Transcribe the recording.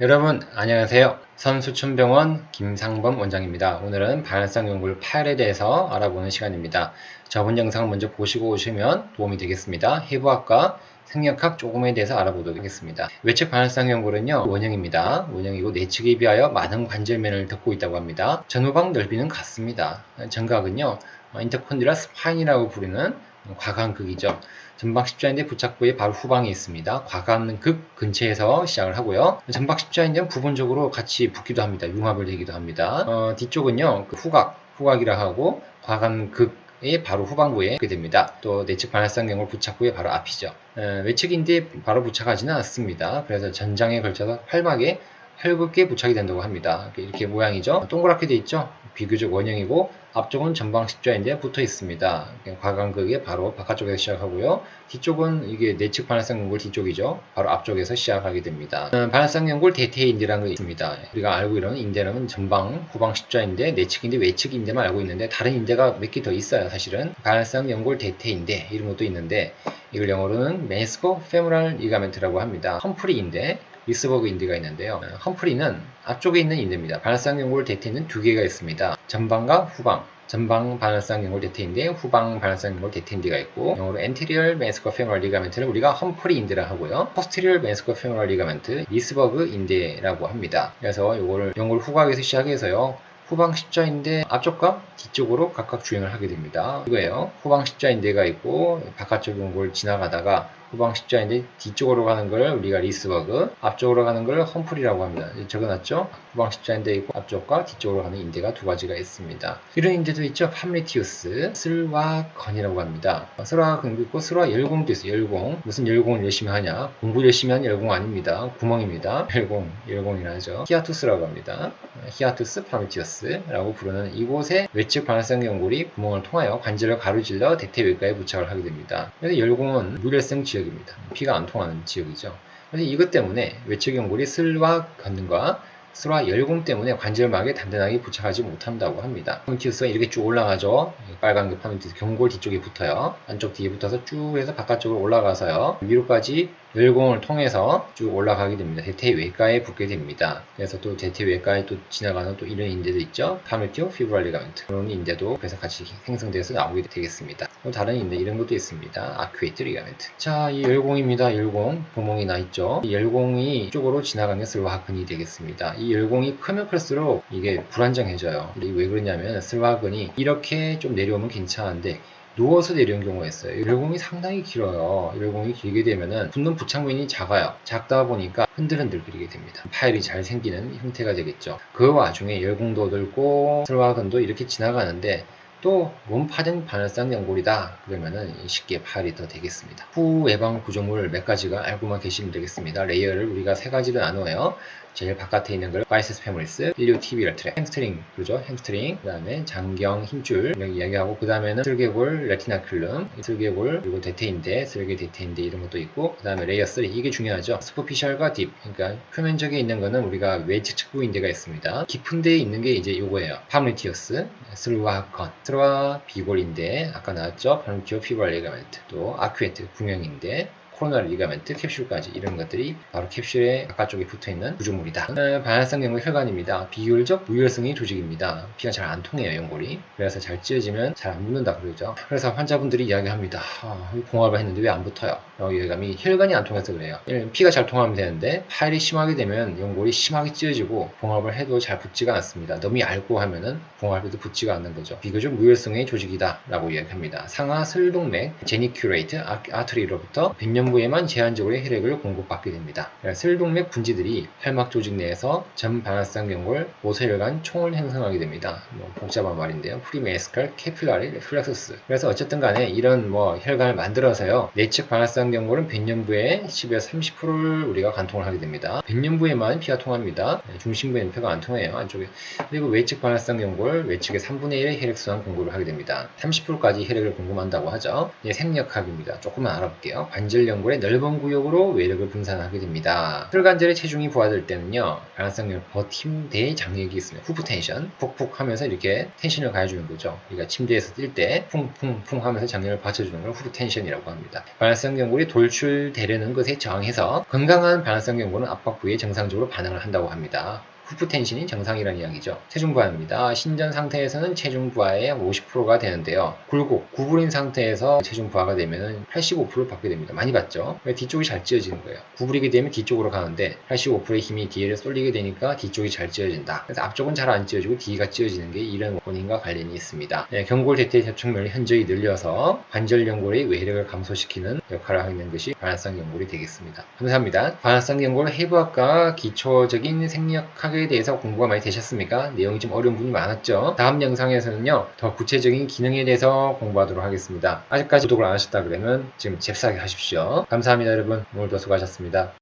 여러분 안녕하세요. 선수촌병원 김상범 원장입니다. 오늘은 발상 연골 파열에 대해서 알아보는 시간입니다. 저번 영상을 먼저 보시고 오시면 도움이 되겠습니다. 해부학과 생략학 조금에 대해서 알아보도록 하겠습니다. 외측 반응성 연골은요 원형입니다. 원형이고 내측에 비하여 많은 관절면을 덮고 있다고 합니다. 전후방 넓이는 같습니다. 전각은요 인터콘드라 스파인이라고 부르는 과관극이죠. 전방 십자인대 부착부의 바로 후방에 있습니다. 과관극 근처에서 시작을 하고요. 전방 십자인대는 부분적으로 같이 붙기도 합니다. 융합을 되기도 합니다. 어, 뒤쪽은요 그 후각, 후각이라 하고 과관극 의 바로 후방부에 있게 됩니다. 또 내측 반합성 경골 부착부의 바로 앞이죠. 어, 외측인데 바로 부착하지는 않습니다. 그래서 전장에 걸쳐서 활막에 헐겁게 부착이 된다고 합니다. 이렇게 모양이죠. 동그랗게 돼 있죠. 비교적 원형이고 앞쪽은 전방 십자인데 붙어 있습니다. 과관극의 바로 바깥쪽에서 시작하고요. 뒤쪽은 이게 내측 반합성 연골 뒤쪽이죠. 바로 앞쪽에서 시작하게 됩니다. 음, 반합성 연골 대퇴인대라는 게 있습니다. 우리가 알고 있는 인대는 전방, 후방 십자인대, 내측인대, 외측 인대만 알고 있는데 다른 인대가 몇 개 더 있어요. 사실은 반합성 연골 대퇴인대 이런 것도 있는데 이걸 영어로는 메스코 페모랄 리가멘트라고 합니다. 험프리 인대 리스버그 인대가 있는데요. 험프리는 앞쪽에 있는 인대입니다. 반합성 연골 대퇴는 두 개가 있습니다. 전방과 후방. 전방 반합성 연골 대퇴인데 후방 반합성 연골 대퇴인대가 있고 영어로 anterior meniscal femoral ligament는 우리가 험프리 인대라 하고요. posterior meniscal femoral ligament 리스버그 인대라고 합니다. 그래서 이거를 연골 후각에서 시작해서요. 후방 십자인대 앞쪽과 뒤쪽으로 각각 주행을 하게 됩니다. 이거예요. 후방 십자인대가 있고 바깥쪽 연골 지나가다가 후방 십자인데 뒤쪽으로 가는 걸 우리가 리스버그, 앞쪽으로 가는 걸 험플이라고 합니다. 적어놨죠? 후방 십자인대 있고 앞쪽과 뒤쪽으로 가는 인대가 두 가지가 있습니다. 이런 인대도 있죠. 함리티우스, 슬와 건이라고 합니다. 슬와 건도 있고 슬와 열공도 있어요. 열공. 무슨 열공을 열심히 하냐? 공부 열심히 하는 열공 아닙니다. 구멍입니다. 열공, 열공이라 하죠. 히아투스라고 합니다. 히아투스 파미티우스라고 부르는 이곳에 외측 반응성 연골이 구멍을 통하여 관절을 가로질러 대퇴 외과에 부착을 하게 됩니다. 그래서 열공은 무혈성 지역 지역입니다. 피가 안 통하는 지역이죠. 그래서 이것 때문에 외측 연골이 슬와 건능과 슬와 열공 때문에 관절막에 단단하게 부착하지 못한다고 합니다. 파미티우스가 이렇게 쭉 올라가죠. 빨간 그 파미티우스 경골 뒤쪽에 붙어요. 안쪽 뒤에 붙어서 쭉 해서 바깥쪽으로 올라가서요. 위로까지 열공을 통해서 쭉 올라가게 됩니다. 대퇴 외과에 붙게 됩니다. 그래서 또 대퇴 외과에 또 지나가는 또 이런 인대도 있죠. 파밀티오 피브랄 리가멘트 그런 인대도 그래서 같이 생성돼서 나오게 되겠습니다. 또 다른 인대 이런 것도 있습니다. 아큐에이트 리가멘트. 자, 이 열공입니다. 열공 구멍이 나 있죠. 이 열공이 쪽으로 지나가는 슬와근이 되겠습니다. 이 열공이 크면 클수록 이게 불안정해져요. 왜 그러냐면 슬와근이 이렇게 좀 내려오면 괜찮은데 누워서 내려온 경우가 있어요. 열공이 상당히 길어요. 열공이 길게 되면은 붙는 부착면이 작아요. 작다 보니까 흔들흔들 그리게 됩니다. 파일이 잘 생기는 형태가 되겠죠. 그 와중에 열공도 들고 슬와근도 이렇게 지나가는데 또 몸파된 반을성 연골이다 그러면은 쉽게 파열이 더 되겠습니다. 후 예방 구조물 몇 가지가 알고만 계시면 되겠습니다. 레이어를 우리가 세 가지로 나누어요. 제일 바깥에 있는 걸 바이세스 페모리스, 일류 티비럴 트랙, 햄스트링 그죠? 햄스트링, 그 다음에 장경 힘줄 이야기하고 그 다음에는 슬개골, 레티나큘럼, 슬개골 그리고 대퇴인대, 슬개 대퇴인대 이런 것도 있고 그 다음에 레이어 3 이게 중요하죠. 스포피셜과 딥 그러니까 표면적에 있는 거는 우리가 외측 측부인대가 있습니다. 깊은 데에 있는 게 이제 요거예요. 파밀티어스, 슬루와 컨, 슬 루와 비골인대 아까 나왔죠? 파밀티오 피벌 레가멘트 또 아큐에트 구명인대 코로나리 리가멘트, 캡슐까지 이런 것들이 바로 캡슐의 바깥쪽에 붙어있는 구조물이다. 반활성 연골 혈관입니다. 비효율적 무혈성의 조직입니다. 피가 잘 안 통해요, 연골이. 그래서 잘 찢어지면 잘 안 붙는다 그러죠. 그래서 환자분들이 이야기합니다. 아, 봉합을 했는데 왜 안 붙어요? 라고 얘기하면 혈관이 안 통해서 그래요. 피가 잘 통하면 되는데 파열이 심하게 되면 연골이 심하게 찢어지고 봉합을 해도 잘 붙지가 않습니다. 너무 얇고 하면은 봉합해도 붙지가 않는 거죠. 비교적 무혈성의 조직이다 라고 이야기합니다. 상하 슬동맥 제니큐레이트 아트리로부터 100년 전부에만 제한적으로 혈액을 공급받게 됩니다. 슬동맥 분지들이 혈막 조직 내에서 전반합성 연골 모세혈관 총을 형성하게 됩니다. 뭐 복잡한 말인데요. 프리메스칼 캐필라리 플렉서스. 그래서 어쨌든 간에 이런 뭐 혈관을 만들어서요. 내측 반합성 연골은 백년부에 10에서 30%를 우리가 관통을 하게 됩니다. 백년부에만 피가 통합니다. 네, 중심부에는 피가 안 통해요. 안쪽에. 그리고 외측 반합성 연골 외측의 3분의 1의 혈액순환 공급을 하게 됩니다. 30%까지 혈액을 공급한다고 하죠. 예, 생력학입니다. 조금만 알아볼게요. 관절 연골의 넓은 구역으로 외력을 분산하게 됩니다. 혈관절의 체중이 부하될 때는요, 연골 버팀 대 장력이 있습니다. 후프 텐션, 푹푹 하면서 이렇게 텐션을 가해주는 거죠. 우리가 침대에서 뛸 때 쿵쿵쿵 하면서 장력을 받쳐주는 걸 후프 텐션이라고 합니다. 발산성 연골이 돌출되려는 것에 저항해서 건강한 발산성 연골은 압박 부위에 정상적으로 반응을 한다고 합니다. 후프 텐션이 정상이라는 이야기죠. 체중 부하입니다. 신전 상태에서는 체중 부하의 50%가 되는데요. 굴곡, 구부린 상태에서 체중 부하가 되면 85%를 받게 됩니다. 많이 받죠? 왜 뒤쪽이 잘 찌어지는 거예요. 구부리게 되면 뒤쪽으로 가는데 85%의 힘이 뒤에 쏠리게 되니까 뒤쪽이 잘 찌어진다. 그래서 앞쪽은 잘 안 찌어지고 뒤가 찌어지는 게 이런 원인과 관련이 있습니다. 네, 경골 대퇴 접촉면이 현저히 늘려서 관절 연골의 외력을 감소시키는 역할을 하고 있는 것이 반환성 연골이 되겠습니다. 감사합니다. 반환성 연골 해부학과 기초적인 생략학 에 대해서 공부가 많이 되셨습니까? 내용이 좀 어려운 부분이 많았죠? 다음 영상에서는요, 더 구체적인 기능에 대해서 공부하도록 하겠습니다. 아직까지 구독을 안 하셨다 그러면 지금 잽싸게 하십시오. 감사합니다, 여러분. 오늘도 수고하셨습니다.